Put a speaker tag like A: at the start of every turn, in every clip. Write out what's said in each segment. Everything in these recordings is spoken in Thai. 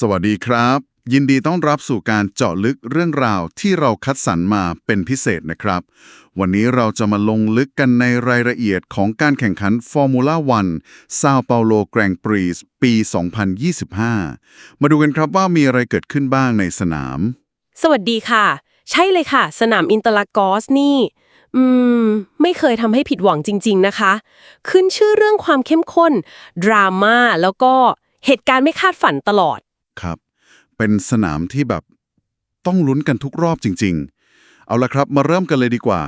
A: สวัสดีครับ ยินดีต้อนรับสู่การเจาะลึกเรื่องราวที่เราคัดสรรมาเป็นพิเศษนะครับ วันนี้เราจะมาลงลึกกันในรายละเอียดของการแข่งขันฟอร์มูล่าวันซาเปาโลแกรงปรีสปี 2025 มาดูกันครับว่ามีอะไรเกิดขึ้นบ้างในสนาม
B: สวัสดีค่ะ ใช่เลยค่ะ สนามอินเตอร์ลากอสนี่ อืม ไม่เคยทำให้ผิดหวังจริง ๆ นะคะ ขึ้นชื่อเรื่องความเข้มข้น ดราม่าแล้วก็เหตุการณ์ไม่คาดฝันตลอด
A: ครับ เป็นสนามที่แบบต้องลุ้นกันทุกรอบจริง ๆ เอาละครับมาเริ่มกันเลยดีกว่า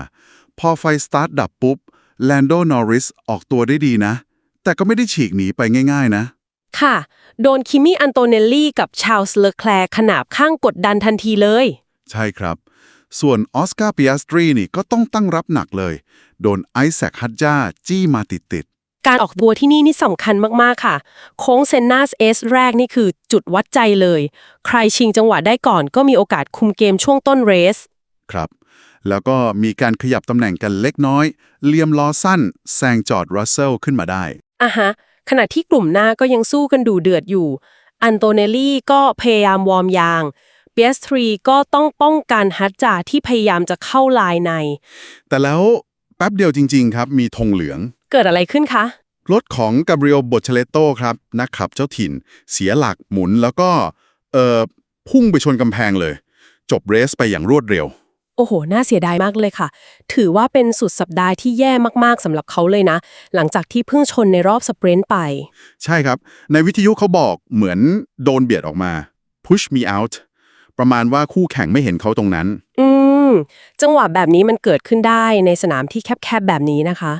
A: พอไฟสตาร์ทดับปุ๊บแลนโดนอริสออกตัวได้ดีนะ แต่ก็ไม่ได้ฉีกหนีไปง่าย ๆ นะ
B: ค่ะ โดนคิมี่อันโตเนลลี่กับชาลส์เลอแคลร์ขนาบข้างกดดันทันทีเลย
A: ใช่ครับ ส่วนออสการ์ปิอัสตรีนี่ก็ต้องตั้งรับหนักเลย โดนไอแซคฮัตจาจี้มาติด
B: การออกตัวที่นี่นี่สำคัญมาก ๆ ค่ะ โค้งเซนนาสเอสแรกนี่คือจุดวัดใจเลย ใครชิงจังหวะได้ก่อนก็มีโอกาสคุมเกมช่วงต้นเรส
A: ๆครับ แล้วก็มีการขยับตำแหน่งกันเล็กน้อยเลียมล้อสั้นแซงจอร์ดรัสเซลขึ้นมาได้
B: อะฮะ ขณะที่กลุ่มหน้าก็ยังสู้กันดูเดือดอยู่ อันโตเนลลี่ก็พยายามวอร์มยาง เปียสทรีก็ต้องป้องกันฮัตจาที่พยายามจะเข้าลายใน
A: แต่แล้วแป๊บเดียวจริง ๆ ครับ มีธงเหลือง
B: เกิดอะไรขึ้นคะ
A: รถของกาเบรียลโบเชเลโตครับ นักขับเจ้าถิ่น เสียหลักหมุนแล้วก็ เอ่อ พุ่งไปชนกำแพงเลย จบเรสไปอย่างรวดเร็ว
B: โอ้โห น่าเสียดายมากเลยค่ะ ถือว่าเป็นสุดสัปดาห์ที่แย่มากๆสำหรับเขาเลยนะ หลังจากที่เพิ่งชนในรอบสปรินต์ไป
A: ใช่ครับ ในวิทยุเขาบอกเหมือนโดนเบียดออกมา push me out ประมาณว่าคู่แข่งไม่เห็นเขาตรงนั้น
B: อืม จังหวะแบบนี้มันเกิดขึ้นได้ในสนามที่แคบๆแบบนี้นะคะ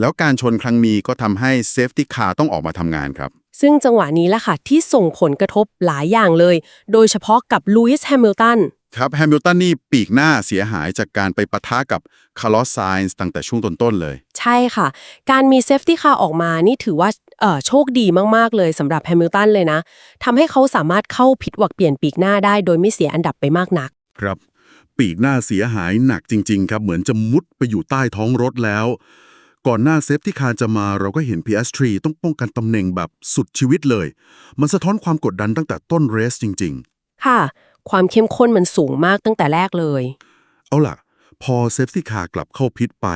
A: แล้วการชนครั้งนี้ก็ทำให้เซฟตี้คาร์ต้องออกมาทำงานครับ
B: ซึ่งจังหวะนี้แหละค่ะที่ส่งผลกระทบหลายอย่างเลย โดยเฉพาะกับลูอิสแฮมิลตัน
A: ครับแฮมิลตันนี่ปีกหน้าเสียหายจากการไปปะทะกับคาร์ลอสไซน์ตั้งแต่ช่วงต้นๆเลย
B: ใช่ค่ะ การมีเซฟตี้คาร์ออกมานี่ถือว่าเอ่อโชคดีมากๆเลยสำหรับแฮมิลตันเลยนะทำให้เขาสามารถเข้าผิดหวักเปลี่ยนปีกหน้าได้โดยไม่เสียอันดับไปมากนัก
A: ครับ ปีกหน้าเสียหายหนักจริง ๆ ครับ เหมือนจะมุดไปอยู่ใต้ท้องรถแล้ว ก่อนหน้าเซฟที่คาร์จะมาเราก็เห็น PS3 ต้องป้องกันตำแหน่งแบบสุดชีวิตเลย มันสะท้อนความกดดันตั้งแต่ต้นเรสจริง
B: ค่ะ ความเข้มข้นมันสูงมากตั้งแต่แรกเลย
A: ๆเอาล่ะ พอเซฟที่คาร์กลับเข้าพิษไป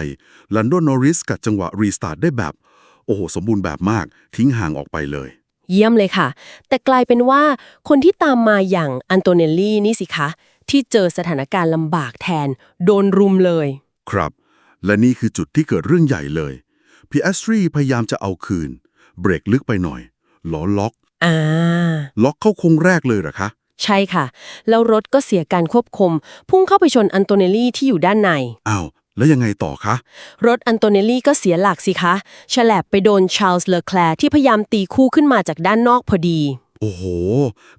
A: ลันดอนนอริสกับจังหวะรีสตาร์ทได้แบบ โอ้โห สมบูรณ์แบบมาก ทิ้งห่างออกไปเลย
B: เยี่ยมเลยค่ะ แต่กลายเป็นว่าคนที่ตามมาอย่างอันโตเนลลี่นี่สิคะ ที่เจอสถานการณ์ลำบากแทน โดนรุมเลย
A: ครับ และนี่คือจุดที่เกิดเรื่องใหญ่เลย PS3 พยายามจะเอาคืน เบรกลึกไปหน่อยล้อล็อก
B: อ่า
A: ล็อกเข้าโค้งแรกเลยเหรอคะ
B: ใช่ค่ะ แล้วรถก็เสียการควบคุม พุ่งเข้าไปชนอันโตเนลลี่ที่อยู่ด้านใน
A: อ้าว แล้วยังไงต่อคะ
B: รถอันโตเนลลี่ก็เสียหลักสิคะฉลบไปโดนชาร์ลส์เลอแคลร์ที่พยายามตีคู่ขึ้นมาจากด้านนอกพอดี
A: โอ้โห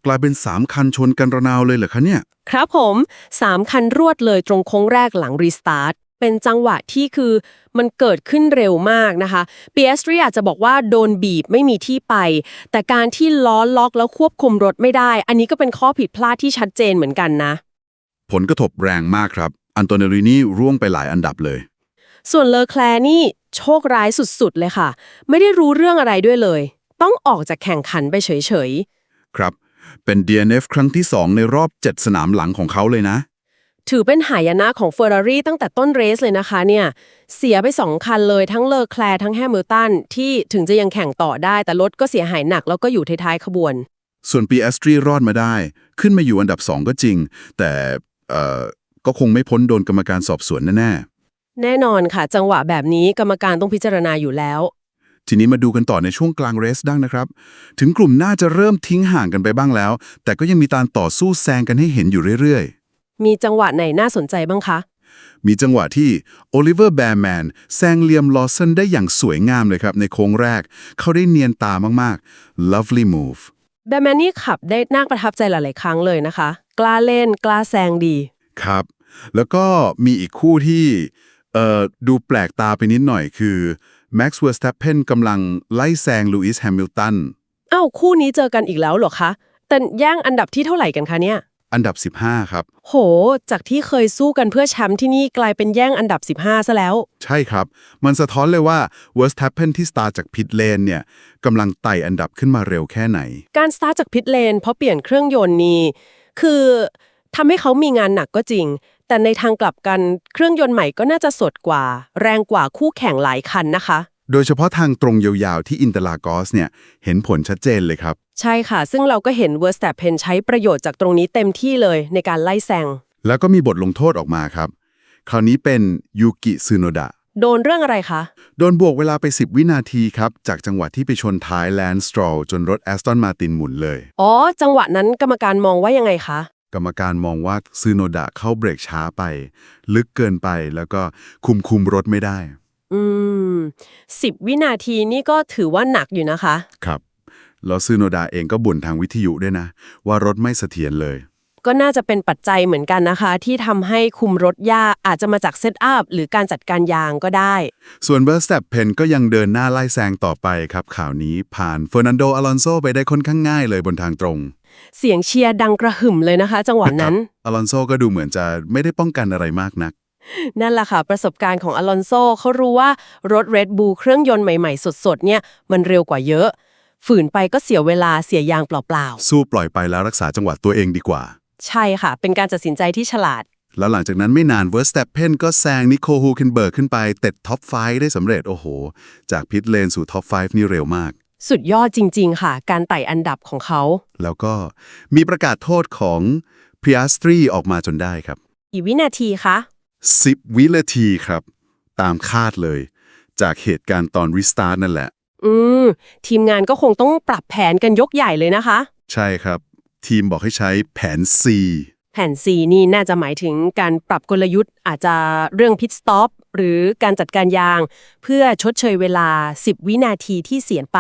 A: กลายเป็นสามคันชนกันระนาวเลยเหรอคะเนี่ย
B: ครับผม3คันรวดเลยตรงโค้งแรกหลังรีสตาร์ทเป็นจังหวะที่คือมันเกิดขึ้นเร็วมากนะคะ p s 3อาจจะบอกว่าโดนบีบไม่มีที่ไป แต่การที่ล้อล็อกแล้วควบคุมรถไม่ได้ อันนี้ก็เป็นข้อผิดพลาดที่ชัดเจนเหมือนกันนะ
A: ผลกระทบแรงมากครับ อันโตเนลินี่ร่วงไปหลายอันดับเลย
B: ส่วนเลอแคลร์นี่โชคร้ายสุดๆเลยค่ะ ไม่ได้รู้เรื่องอะไรด้วยเลย ต้องออกจากแข่งขันไปเฉยๆ
A: ครับ เป็น DNF ครั้งที่ 2 ในรอบ 7 สนามหลังของเขาเลยนะ
B: ถือเป็นหายนะของเฟอร์รารี่ตั้งแต่ต้นเรสเลยนะคะเนี่ย เสียไป 2 คันเลยทั้งเลอแคลร์ทั้งแฮมิลตัน ที่ถึงจะยังแข่งต่อได้ แต่รถก็เสียหายหนักแล้วก็อยู่ท้ายๆขบวน
A: ส่วน PS3 รอดมาได้ ขึ้นมาอยู่อันดับ 2 ก็จริง แต่เอ่อก็คงไม่พ้นโดนกรรมการสอบสวนแน่
B: แน่นอนค่ะ จังหวะแบบนี้กรรมการต้องพิจารณาอยู่แล้ว
A: ๆ ทีนี้มาดูกันต่อในช่วงกลางเรสดังนะครับ ถึงกลุ่มน่าจะเริ่มทิ้งห่างกันไปบ้างแล้ว แต่ก็ยังมีการต่อสู้แซงกันให้เห็นอยู่เรื่อยๆ
B: มีจังหวะไหนน่าสนใจบ้างคะ
A: มีจังหวะที่โอลิเวอร์แบร์แมนแซงเลียมลอสซันได้อย่างสวยงามเลยครับ ในโค้งแรก เขาได้เนียนตามากๆ lovely move
B: แบมแมนนี่ขับได้น่าประทับใจหลาย ๆ ครั้งเลยนะคะ กล้าเล่นกล้าแซงดี
A: ครับ แล้วก็มีอีกคู่ที่เอ่อดูแปลกตาไปนิดหน่อยคือ Max Verstappen กำลังไล่แซงลูอิสแฮมิลตัน
B: อ้าวคู่นี้เจอกันอีกแล้วเหรอคะ แต่แย่งอันดับที่เท่าไหร่กันคะเนี่ย
A: อันดับ 15 ครับ
B: โห จากที่เคยสู้กันเพื่อแชมป์ที่นี่กลายเป็นแย่งอันดับ 15 ซะแล้ว
A: ใช่ครับ มันสะท้อนเลยว่า Verstappen ที่สตาร์จากพิทเลนเนี่ยกำลังไต่อันดับขึ้นมาเร็วแค่ไหน
B: การสตาร์ทจากพิทเลนเพราะเปลี่ยนเครื่องยนต์นี่คือทำให้เขามีงานหนักก็จริง แต่ในทางกลับกันเครื่องยนต์ใหม่ก็น่าจะสดกว่า แรงกว่าคู่แข่งหลายคันนะคะ
A: โดยเฉพาะทางตรงยาวๆที่อินเตอร์ลากอสเนี่ยเห็นผลชัดเจนเลยครับ
B: ใช่ค่ะ ซึ่งเราก็เห็นเวอร์สแตปเพนใช้ประโยชน์จากตรงนี้เต็มที่เลยในการไล่แซง
A: แล้วก็มีบทลงโทษออกมาครับ คราวนี้เป็นยูกิซึโนดะ
B: โดนเรื่องอะไรคะ
A: โดนบวกเวลาไป 10 วินาทีครับ จากจังหวะที่ไปชนท้ายแลนด์สตรอลจนรถแอสตันมาตินหมุนเลย
B: อ๋อ จังหวะนั้นกรรมการมองว่ายังไงคะ
A: กรรมการมองว่าซึโนดะเข้าเบรกช้าไป ลึกเกินไปแล้วก็คุมคุมรถไม่ได้
B: อืมสิบวินาทีนี่ก็ถือว่าหนักอยู่นะคะ
A: ครับ แล้วซึโนดะเองก็บ่นทางวิทยุด้วยนะ ว่ารถไม่เสถียรเลย
B: ก็น่าจะเป็นปัจจัยเหมือนกันนะคะ ที่ทำให้คุมรถยากอาจจะมาจากเซตอัพหรือการจัดการยางก็ได้
A: ส่วนเบอร์ส t ต p เพนก็ยังเดินหน้าไล่แซงต่อไปครับข่าวนี้ผ่านเฟอร์นันโดอลอนโซไปได้ค่อนข้างง่ายเลยบนทางตรง
B: เสียงเชียร์ดังกระหึ่มเลยนะคะ จังหวะนั้น
A: อลอนโซก็ดูเหมือนจะไม่ได้ป้องกันอะไรมากนัก
B: นั่นแหละค่ะ ประสบการณ์ของอลอนโซเขารู้ว่ารถ Red Bull เครื่องยนต์ใหม่ๆ สดๆ เนี่ย มันเร็วกว่าเยอะ ฝืนไปก็เสียเวลาเสียยางเปล่า
A: สู้ปล่อยไปแล้วรักษาจังหวะตัวเองดีกว่า
B: ๆ ใช่ค่ะ เป็นการตัดสินใจที่ฉลาด
A: แล้วหลังจากนั้นไม่นานเวอร์ส t ต p เพนก็แซงนิโคฮูเคนเบิร์กขึ้นไป เต็ดท็อป 5 ได้สำเร็จโอ้โห จากพิทเลนสู่ท็อป 5 นี่เร็วมาก
B: สุดยอดจริง ๆ ค่ะ การไต่อันดับของเขา
A: แล้วก็มีประกาศโทษของพิอาสตรีออกมาจนได้ครับ
B: กี่วินาทีคะ
A: 10 วินาทีครับ ตามคาดเลย จากเหตุการณ์ตอนรีสตาร์ทนั่นแหละ
B: อืม ทีมงานก็คงต้องปรับแผนกันยกใหญ่เลยนะคะ
A: ใช่ครับ ทีมบอกให้ใช้แผน C
B: แผน C นี่น่าจะหมายถึงการปรับกลยุทธ์อาจจะเรื่องพิทสต็อป หรือการจัดการยาง เพื่อชดเชยเวลา 10 วินาทีที่เสียไป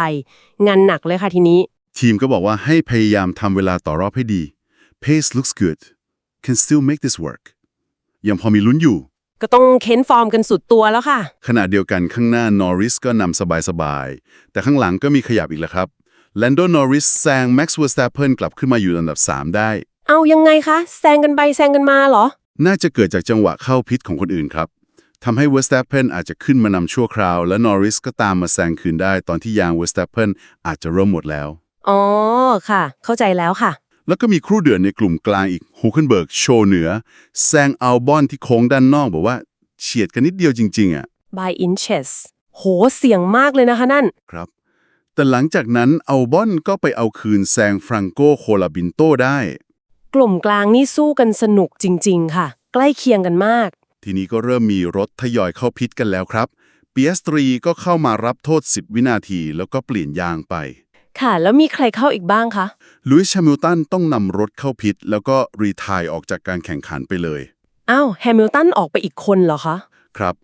B: งานหนักเลยค่ะทีนี้
A: ทีมก็บอกว่าให้พยายามทำเวลาต่อรอบให้ดี pace looks good can still make this work ยังพอมีลุ้นอยู่
B: ก็ต้องเค้นฟอร์มกันสุดตัวแล้วค่ะ
A: ขณะเดียวกันข้างหน้านอริสก็นำสบายๆ แต่ข้างหลังก็มีขยับอีกแล้วครับแลนโดนอริสแซงแม็กซ์เวอร์ส t ต p เพนกลับขึ้นมาอยู่อันดับ 3 ได้
B: เอายังไงคะ แซงกันไปแซงกันมาเหรอ
A: น่าจะเกิดจากจังหวะเข้าพิษของคนอื่นครับ ทำให้เวอร์ส t ต p เพนอาจจะขึ้นมานำชั่วคราว และนอริสก็ตามมาแซงคืนได้ตอนที่ยางเวอร์ส t ต p เพนอาจจะเริ่มหมดแล้ว
B: อ๋อ ค่ะ เข้าใจแล้วค่ะ
A: แล้วก็มีครู่เดือดในกลุ่มกลางอีกฮูเคนเบิร์กโชว์เหนือแซงอัลบอนที่โค้งด้านนอกบอกว่าเฉียดกันนิดเดียวจริงๆอะ
B: by inches โหเสียงมากเลยนะคะนั่น
A: ครับ แต่หลังจากนั้นอัลบอนก็ไปเอาคืนแซงฟรังโกโคลาบินโตได้
B: กลุ่มกลางนี่สู้กันสนุกจริง ๆ ค่ะ ใกล้เคียงกันมาก
A: ทีนี้ก็เริ่มมีรถทยอยเข้าพิษกันแล้วครับเปียสตรีก็เข้ามารับโทษ 10 วินาทีแล้วก็เปลี่ยนยางไป
B: ค่ะ แล้วมีใครเข้าอีกบ้างคะ
A: ลุยส์แฮมิลตันต้องนำรถเข้าพิษแล้วก็รีไทายออกจากการแข่งขันไปเลย
B: อ้าวแฮมิลตันออกไปอีกคนเหรอคะ
A: ครับ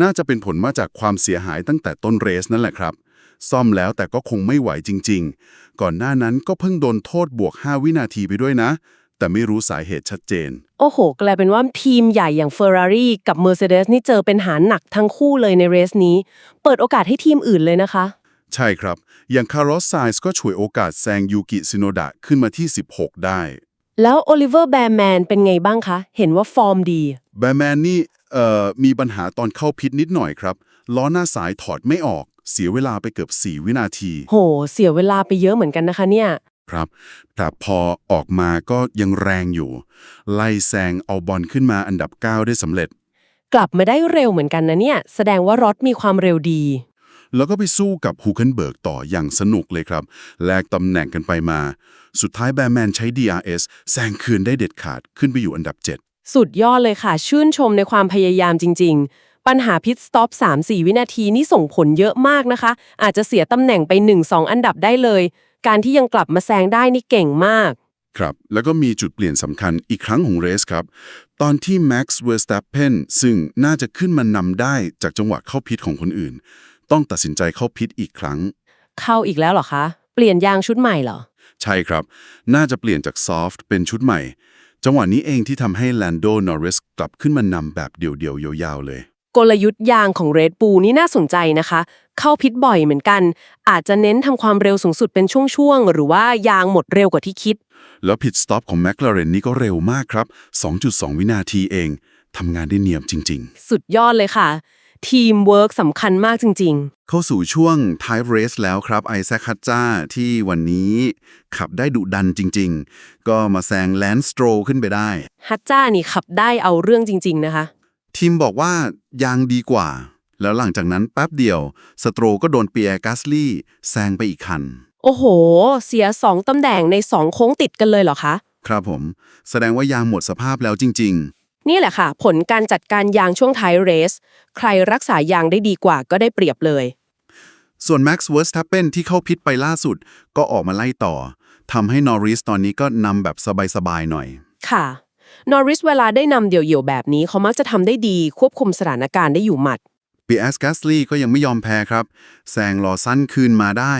A: น่าจะเป็นผลมาจากความเสียหายตั้งแต่ต้นเรสนั่นแหละครับ ซ่อมแล้วแต่ก็คงไม่ไหวจริง ๆ ก่อนหน้านั้นก็เพิ่งโดนโทษบวก 5 วินาทีไปด้วยนะ แต่ไม่รู้สาเหตุชัดเจน
B: โอ้โห กลายเป็นว่าทีมใหญ่อย่าง Ferrari กับ Mercedes นี่เจอเป็นหารหนักทั้งคู่เลยในเรสนี้ เปิดโอกาสให้ทีมอื่นเลยนะคะ
A: ใช่ครับ อย่างคาร์ลอสไซส์ก็ฉวยโอกาสแซงยูกิซิโนดะขึ้นมาที่ 16 ได้
B: แล้วโอลิเวอร์แบร์แมนเป็นไงบ้างคะ เห็นว่าฟอร์มดี
A: แบร์แมนนี่เอ่อมีปัญหาตอนเข้าพิษนิดหน่อยครับ ล้อหน้าสายถอดไม่ออก เสียเวลาไปเกือบ 4 วินาที
B: โห เสียเวลาไปเยอะเหมือนกันนะคะเนี่ย
A: ครับ แต่พอออกมาก็ยังแรงอยู่ ไล่แซงเอาบอลขึ้นมาอันดับ 9 ได้สำเร็จ
B: กลับมาได้เร็วเหมือนกันนะเนี่ย แสดงว่ารถมีความเร็วดี
A: แล้วก็ไปสู้กับฮูเคนเบิร์กต่ออย่างสนุกเลยครับ แลกตำแหน่งกันไปมา สุดท้ายแบร์แมนใช้ DRS แซงคืนได้เด็ดขาดขึ้นไปอยู่อันดับ 7
B: สุดยอดเลยค่ะ ชื่นชมในความพยายามจริง ๆ ปัญหาพิทสต็อป3-4 วินาทีนี่ส่งผลเยอะมากนะคะ อาจจะเสียตำแหน่งไป 1-2 อันดับได้เลย การที่ยังกลับมาแซงได้นี่เก่งมาก
A: ครับ แล้วก็มีจุดเปลี่ยนสำคัญอีกครั้งของเรสครับ ตอนที่ Max Verstappen ซึ่งน่าจะขึ้นมานำได้จากจังหวะเข้าพิษของคนอื่น ต้องตัดสินใจเข้าพิษอีกครั้ง
B: เข้าอีกแล้วเหรอคะ เปลี่ยนยางชุดใหม่เหรอ
A: ใช่ครับ น่าจะเปลี่ยนจากซอฟต์เป็นชุดใหม่ จังหวะนี้เองที่ทำให้แลนโดนอริสกลับขึ้นมานำแบบเดี่ยวๆยาวๆเลย
B: กลยุทธ์ยางของ Red Bull นี่น่าสนใจนะคะ เข้าพิษบ่อยเหมือนกัน อาจจะเน้นทำความเร็วสูงสุดเป็นช่วง ๆ หรือว่ายางหมดเร็วกว่าที่คิด
A: แล้วผิดสต็อปของ McLaren นี่ก็เร็วมากครับ 2.2 วินาทีเองทำงานได้เนียมจริง
B: สุดยอดเลยค่ะ ทีมเวิร์กสำคัญมากจริง
A: ๆ เข้าสู่ช่วง Type Race แล้วครับไอแซคฮัตจ้าที่วันนี้ขับได้ดุดันจริง ๆ ก็มาแซงแลนสโตรขึ้นไปได้
B: ๆฮัตจ้านี่ขับได้เอาเรื่องจริง ๆ นะคะ
A: ทีมบอกว่ายางดีกว่า แล้วหลังจากนั้นแป๊บเดียว สโตรก็โดนเปียร์กัสลี่แซงไปอีกคัน
B: โอ้โห เสียสองตำแหน่งในสองโค้งติดกันเลยเหรอคะ
A: ครับผม แสดงว่ายางหมดสภาพแล้วจริง ๆ
B: นี่แหละค่ะ ผลการจัดการยางช่วงท้ายเรส ใครรักษายางได้ดีกว่าก็ได้เปรียบเลย
A: ส่วน Max Verstappen ที่เข้าพิษไปล่าสุด ก็ออกมาไล่ต่อทำให้นอริสตอนนี้ก็นำแบบสบาย ๆ หน่อย
B: ค่ะ นอริสเวลาได้นำเดี่ยวๆแบบนี้เขามักจะทำได้ดีควบคุมสถานการณ์ได้อยู่หมัด
A: ปีแอสกัสลีก็ยังไม่ยอมแพ้ครับแซงลอสั้นคืนมาได้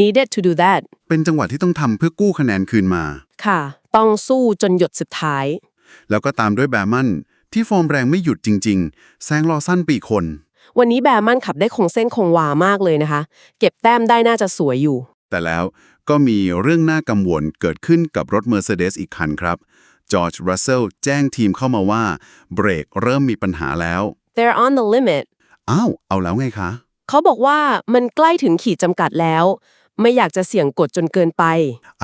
B: needed to do that
A: เป็นจังหวะที่ต้องทำเพื่อกู้คะแนนคืนมา
B: ค่ะ ต้องสู้จนหยดสุดท้าย
A: แล้วก็ตามด้วยแบร์มันที่ฟอร์มแรงไม่หยุดจริง ๆ แซงลอสั้นปีกคน
B: วันนี้แบร์มันขับได้คงเส้นคงวามากเลยนะคะ เก็บแต้มได้น่าจะสวยอยู่
A: แต่แล้วก็มีเรื่องน่ากังวลเกิดขึ้นกับรถ Mercedes อีกคันครับ จอร์จรัสเซลแจ้งทีมเข้ามาว่าเบรกเริ่มมีปัญหาแล้ว
B: they're on the limit
A: อ้าว เอาแล้วไงคะ
B: เขาบอกว่ามันใกล้ถึงขีดจำกัดแล้ว ไม่อยากจะเสี่ยงกดจนเกินไป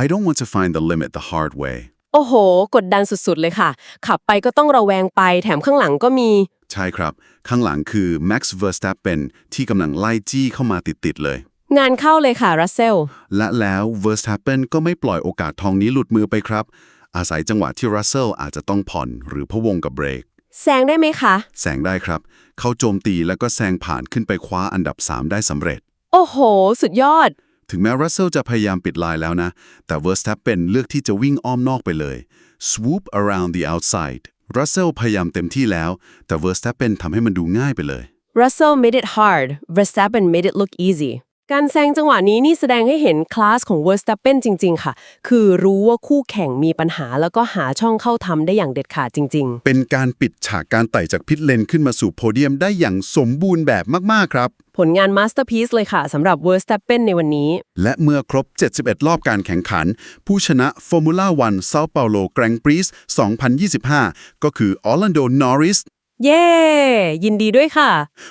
A: I don't want to find the limit the hard way
B: โอ้โห กดดันสุดๆเลยค่ะ ขับไปก็ต้องระแวงไป แถมข้างหลังก็มี
A: ใช่ครับ ข้างหลังคือ Max Verstappen ที่กำลังไล่จี้เข้ามาติดๆเลย
B: งานเข้าเลยค่ะรัสเซล
A: และแล้ว Verstappen ก็ไม่ปล่อยโอกาสทองนี้หลุดมือไปครับ อาศัยจังหวะที่ Russell อาจจะต้องผ่อนหรือพะวงกับเบรก
B: แซงได้ไหมคะ
A: แซงได้ครับ เขาโจมตีแล้วก็แซงผ่านขึ้นไปคว้าอันดับ 3 ได้สำเร็จ
B: โอ้โห สุดยอด
A: ถึงแม้ Russell จะพยายามปิดลายแล้วนะ แต่ Verstappen เลือกที่จะวิ่งอ้อมนอกไปเลย swoop around the outside Russell พยายามเต็มที่แล้ว แต่ Verstappen ทำให้มันดูง่ายไปเลย
B: Russell made it hard Verstappen made it look easy การแซงจังหวะนี้นี่แสดงให้เห็นคลาสของ Verstappen จริง ๆ ค่ะ คือรู้ว่าคู่แข่งมีปัญหาแล้วก็หาช่องเข้าทำได้อย่างเด็ดขาดจริง
A: เป็นการปิดฉากการไต่จากพิทเลนขึ้นมาสู่โพเดียมได้อย่างสมบูรณ์แบบมาก ๆ ครับ
B: ๆผลงาน Masterpiece เลยค่ะสำหรับ Verstappen ในวันนี้
A: และเมื่อครบ 71 รอบการแข่งขัน ผู้ชนะ Formula 1 Sao Paulo Grand Prix 2025 ก็คือออร์แลนโดนอริส
B: เย้ ยินดีด้วยค่ะ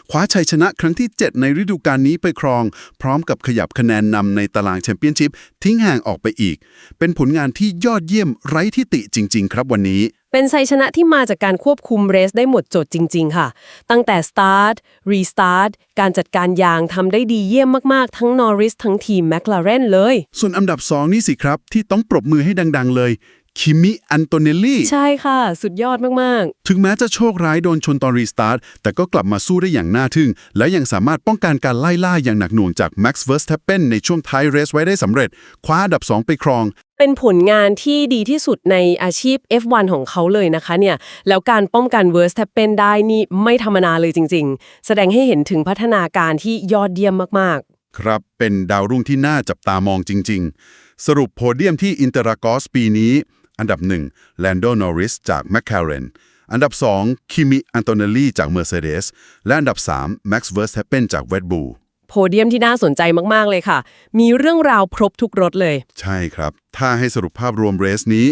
A: คว้าชัยชนะครั้งที่ 7 ในฤดูกาลนี้ไปครอง พร้อมกับขยับคะแนนนำในตารางแชมเปี้ยนชิพทิ้งห่างออกไปอีก เป็นผลงานที่ยอดเยี่ยมไร้ที่ติจริง ๆ ครับวันนี้
B: เป็นชัยชนะที่มาจากการควบคุมเรสได้หมดจดจริง ๆ ค่ะ ตั้งแต่ Start Restart การจัดการยางทำได้ดีเยี่ยมมากๆ ทั้ง Norris ทั้งทีม McLaren เลย
A: ส่วนอันดับ 2 นี่สิครับ ที่ต้องปรบมือให้ดัง ๆ เลย คิมิอันโตเนลลี่
B: ใช่ค่ะ สุดยอดมาก
A: ถึงแม้จะโชคร้ายโดนชนตอนรีสตาร์ท แต่ก็กลับมาสู้ได้อย่างน่าทึ่ง และยังสามารถป้องกันการไล่ล่าอย่างหนักหน่วงจาก Max Verstappen ในช่วงท้ายเรสไว้ได้สำเร็จ คว้าอันดับ 2 ไปครอง
B: ๆ เป็นผลงานที่ดีที่สุดในอาชีพ F1 ของเขาเลยนะคะเนี่ย แล้วการป้องกัน Verstappen ได้นี่ไม่ธรรมดาเลยจริง ๆ แสดงให้เห็นถึงพัฒนาการที่ยอดเยี่ยมมาก
A: ครับ เป็นดาวรุ่งที่น่าจับตามองจริง ๆ สรุปโพเดียมที่อินเตอร์กอสปีนี้ อันดับ1 Lando Norris จาก McLaren อันดับ2คิมิอันโตเนลลี่จาก Mercedes และอันดับ3 Max Verstappen จาก Red Bull
B: ๆโพเดียมที่น่าสนใจมาก ๆ เลยค่ะ มีเรื่องราวครบทุกรถเลย
A: ใช่ครับ ถ้าให้สรุปภาพรวมเรสนี้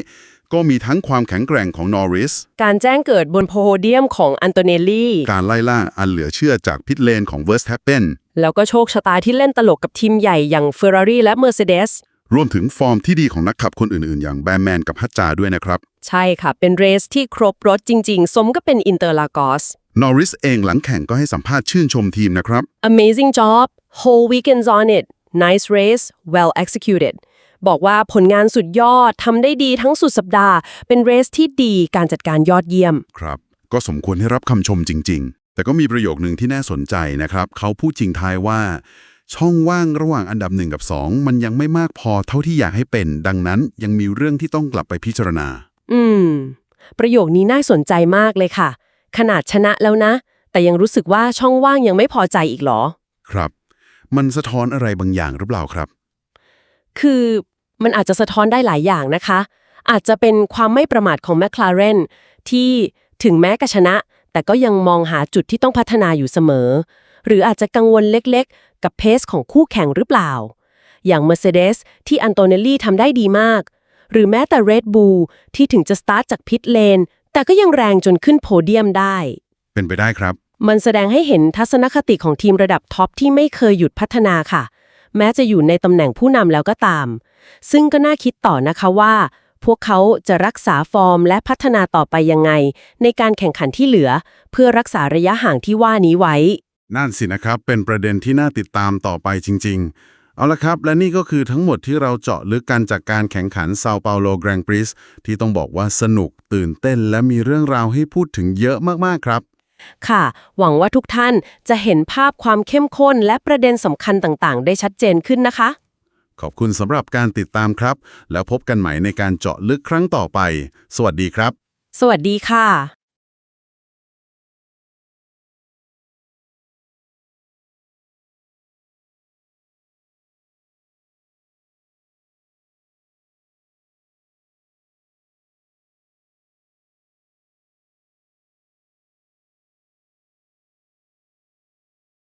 A: ก็มีทั้งความแข็งแกร่งของ Norris
B: การแจ้งเกิดบนโพเดียมของอันโตเนลลี่
A: การไล่ล่าอันเหลือเชื่อจากพิทเลนของ Verstappen
B: แล้วก็โชคชะตาที่เล่นตลกกับทีมใหญ่อย่าง Ferrari และ Mercedes
A: ร วมถึงฟอร์มที่ดีของนักขับคนอื่นๆ อย่างแบมแมนกับฮัจจาด้วยนะครับ
B: ใช่ค่ะ เป็นเรสที่ครบรถจริง ๆ สมก็เป็นอินเตอร์ลากอส
A: Norris เองหลังแข่งก็ให้สัมภาษณ์ชื่นชมทีมนะครับ
B: Amazing job whole weekends on it nice race well executed บอกว่าผลงานสุดยอดทำได้ดีทั้งสุดสัปดาห์ เป็นเรสที่ดีการจัดการยอดเยี่ยม
A: ครับ ก็สมควรให้รับคำชมจริง ๆ แต่ก็มีประโยคหนึ่งที่น่าสนใจนะครับ เขาพูดจริงท้ายว่า ช่องว่างระหว่างอันดับ 1 กับ 2 มันยังไม่มากพอเท่าที่อยากให้เป็น ดังนั้นยังมีเรื่องที่ต้องกลับไปพิจารณา
B: อืม ประโยคนี้น่าสนใจมากเลยค่ะ ขนาดชนะแล้วนะ แต่ยังรู้สึกว่าช่องว่างยังไม่พอใจอีกเหรอ
A: ครับ มันสะท้อนอะไรบางอย่างหรือเปล่าครับ
B: คือมันอาจจะสะท้อนได้หลายอย่างนะคะ อาจจะเป็นความไม่ประมาทของ McLaren ที่ถึงแม้จะชนะ แต่ก็ยังมองหาจุดที่ต้องพัฒนาอยู่เสมอ หรืออาจจะกังวลเล็กๆ กับเพสของคู่แข่งหรือเปล่า อย่าง Mercedes ที่อันโตเนลลี่ทำได้ดีมาก หรือแม้แต่ Red Bull ที่ถึงจะสตาร์ทจากพิทเลนแต่ก็ยังแรงจนขึ้นโพเดียมได้
A: เป็นไปได้ครับ
B: มันแสดงให้เห็นทัศนคติของทีมระดับท็อปที่ไม่เคยหยุดพัฒนาค่ะ แม้จะอยู่ในตำแหน่งผู้นำแล้วก็ตาม ซึ่งก็น่าคิดต่อนะคะว่า พวกเขาจะรักษาฟอร์มและพัฒนาต่อไปยังไง ในการแข่งขันที่เหลือ เพื่อรักษาระยะห่างที่ว่านี้ไว้
A: นั่นสินะครับ เป็นประเด็นที่น่าติดตามต่อไปจริง ๆ เอาละครับ และนี่ก็คือทั้งหมดที่เราเจาะลึกกันจากการแข่งขันซาเปาโลแกร n ปริสที่ต้องบอกว่าสนุกตื่นเต้น และมีเรื่องราวให้พูดถึงเยอะมากๆครับ
B: ค่ะ หวังว่าทุกท่านจะเห็นภาพความเข้มข้นและประเด็นสำคัญต่างๆ ได้ชัดเจนขึ้นนะคะ
A: ขอบคุณสำหรับการติดตามครับ แล้วพบกันใหม่ในการเจาะลึกครั้งต่อไป สวัสดีครับ
B: สวัสดีค่ะ